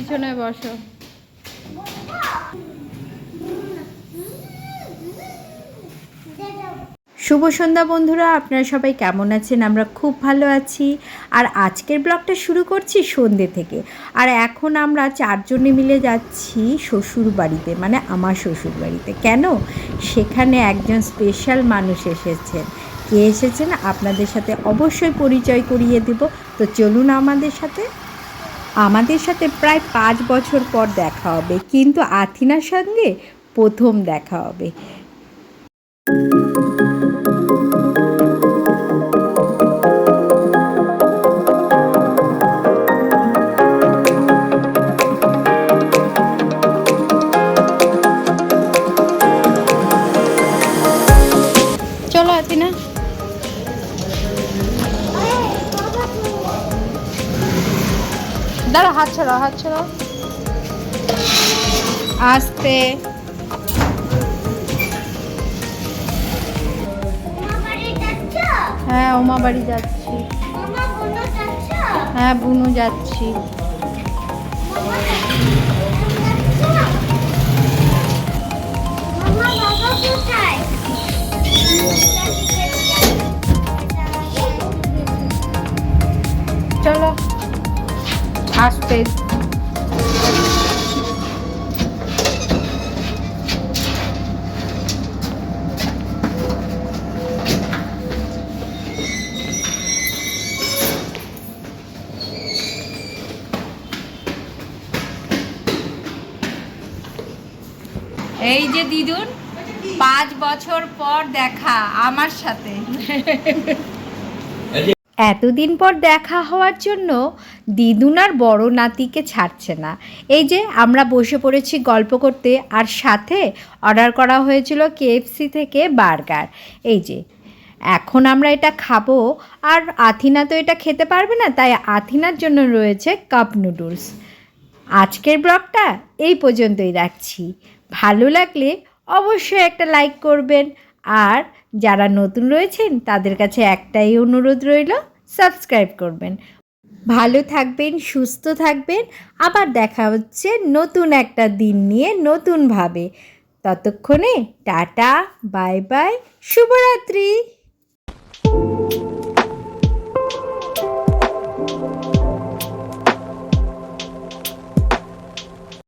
পিছনে বসো। শুভ সন্ধ্যা বন্ধুরা, আপনারা সবাই কেমন আছেন? আমরা খুব ভালো আছি। আর আজকের ব্লগটা শুরু করছি সন্ধ্যে থেকে। আর এখন আমরা চারজনে মিলে যাচ্ছি শ্বশুর বাড়িতে মানে আমার শ্বশুর বাড়িতে। কেন? সেখানে একজন স্পেশাল মানুষ এসেছেন কে এসেছেন? আপনাদের সাথে অবশ্যই পরিচয় করিয়ে দেব। তো চলুন আমাদের সাথে আমাদের সাথে প্রায় পাঁচ বছর পর দেখা হবে কিন্তু আথিনার সঙ্গে প্রথম দেখা হবে। দাঁড়া হাত ছড়াও হাত ছড়াও। আস্তে। হ্যাঁ ওমা বাড়ি যাচ্ছি। হ্যাঁ বুনু যাচ্ছি। চলো। আস্তে এই যে দিদুন পাঁচ বছর পর দেখা আমার সাথে। এতদিন পর দেখা হওয়ার জন্য দিদুন আর বড় নাতিকে ছাড়ছে না। এই যে আমরা বসে পড়েছি গল্প করতে আর সাথে অর্ডার করা হয়েছিল কেএফসি থেকে বার্গার। এই যে, এখন আমরা এটা খাব আর আথিনা তো এটা খেতে পারবে না, তাই আথিনার জন্য রয়েছে কাপ নুডলস আজকের ব্লগটা এই পর্যন্তই রাখছি। ভালো লাগলে অবশ্যই একটা লাইক করবেন। আর যারা নতুন রয়েছেন, তাদের কাছে একটাই অনুরোধ রইল সাবস্ক্রাইব করবেন। ভালো থাকবেন, সুস্থ থাকবেন। আবার দেখা হচ্ছে নতুন একটা দিন নিয়ে নতুনভাবে। ততক্ষণে টাটা, বাই বাই, শুভরাত্রি।